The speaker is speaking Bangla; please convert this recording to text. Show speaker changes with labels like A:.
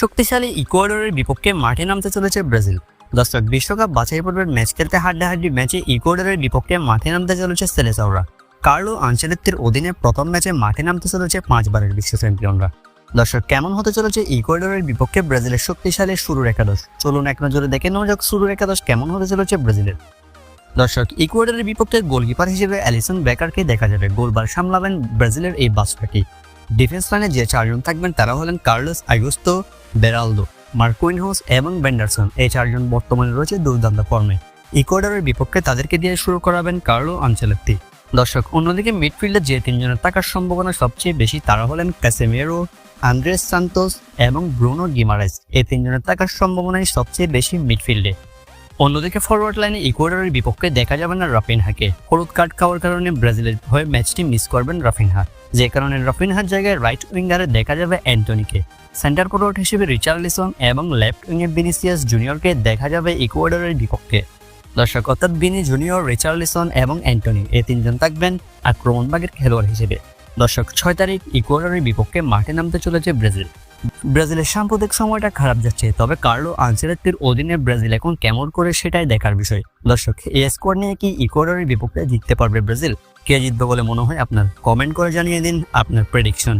A: শক্তিশালী ইকুয়েডরের বিপক্ষে মাঠে নামতে চলেছে ব্রাজিল। দর্শক, বিশ্বকাপ বাছাই পর্বের ম্যাচ খেলতে হাড্ডাহাড্ডি ম্যাচে ইকুয়েডরের বিপক্ষে মাঠে নামতে চলেছে সেলেসাওরা। কার্লো আঞ্চেলেত্তির অধীনে প্রথম ম্যাচে মাঠে নামতে চলেছে পাঁচবারের বিশ্ব চ্যাম্পিয়নরা। দর্শক, কেমন হতে চলেছে ইকুয়েডরের বিপক্ষে ব্রাজিলের শক্তিশালী শুরুর একাদশ? চলুন এক নজরে দেখে নেওয়া যাক শুরুর একাদশ কেমন হতে চলেছে ব্রাজিলের। দর্শক, ইকুয়েডরের বিপক্ষে গোলকিপার হিসেবে অ্যালিসন বেকারকে দেখা যাবে। গোলবার সামলাবেন ব্রাজিলের এই বাসটাকে ডিফেন্স লাইনে যে চারজন থাকবেন তারা হলেন কার্লোস আগুস্তো বেরালদো, মার্কুইনহোস এবং বেন্ডারসন। এই চারজন বর্তমানে রয়েছে দুর্দান্ত ফর্মে। ইকুয়েডরের বিপক্ষে তাদেরকে দিয়ে শুরু করাবেন কার্লো আঞ্চেলেত্তি। দর্শক, অন্যদিকে মিডফিল্ডে যে তিনজনের থাকার সম্ভাবনা সবচেয়ে বেশি তারা হলেন ক্যাসেমেরো, আন্দ্রেস সান্তোস এবং ব্রুনো গিমারেস। এই তিনজনের থাকার সম্ভাবনাই সবচেয়ে বেশি মিডফিল্ডে। অন্যদিকে ফরওয়ার্ড লাইনে ইকুয়েডরের বিপক্ষে দেখা যাবে না রাফিনহাকে। হলুদ কার্ড খাওয়ার কারণে ব্রাজিলের হয়ে ম্যাচটি মিস করবেন রাফিনহা। যে কারণে রাফিনহার জায়গায় রাইট উইঙ্গারে দেখা যাবে অ্যান্টনিকে। সেন্টার ফরওয়ার্ড হিসেবে রিচার্লিসন এবং লেফট উইংয়ে ভিনিসিয়াস জুনিয়রকে দেখা যাবে ইকুয়েডরের বিপক্ষে। দর্শক, অর্থাৎ বিনি জুনিয়র রিচার্লিসন এবং অ্যান্টনি এই তিনজন থাকবেন আক্রমণভাগের খেলোয়াড় হিসেবে। দর্শক, ছয় তারিখ ইকুয়েডরের বিপক্ষে মাঠে নামতে চলেছে ব্রাজিল। ব্রাজিলের সাম্প্রতিক সময়টা খারাপ যাচ্ছে, তবে কার্লো আনসেলেত্তির অধীনে ব্রাজিল এখন কেমন করে সেটাই দেখার বিষয়। দর্শক, এই স্কোয়াড নিয়ে কি ইকোয়াডরের বিপক্ষে জিততে পারবে ব্রাজিল? কে জিতবে বলে মনে হয় আপনার? কমেন্ট করে জানিয়ে দিন আপনার প্রেডিকশন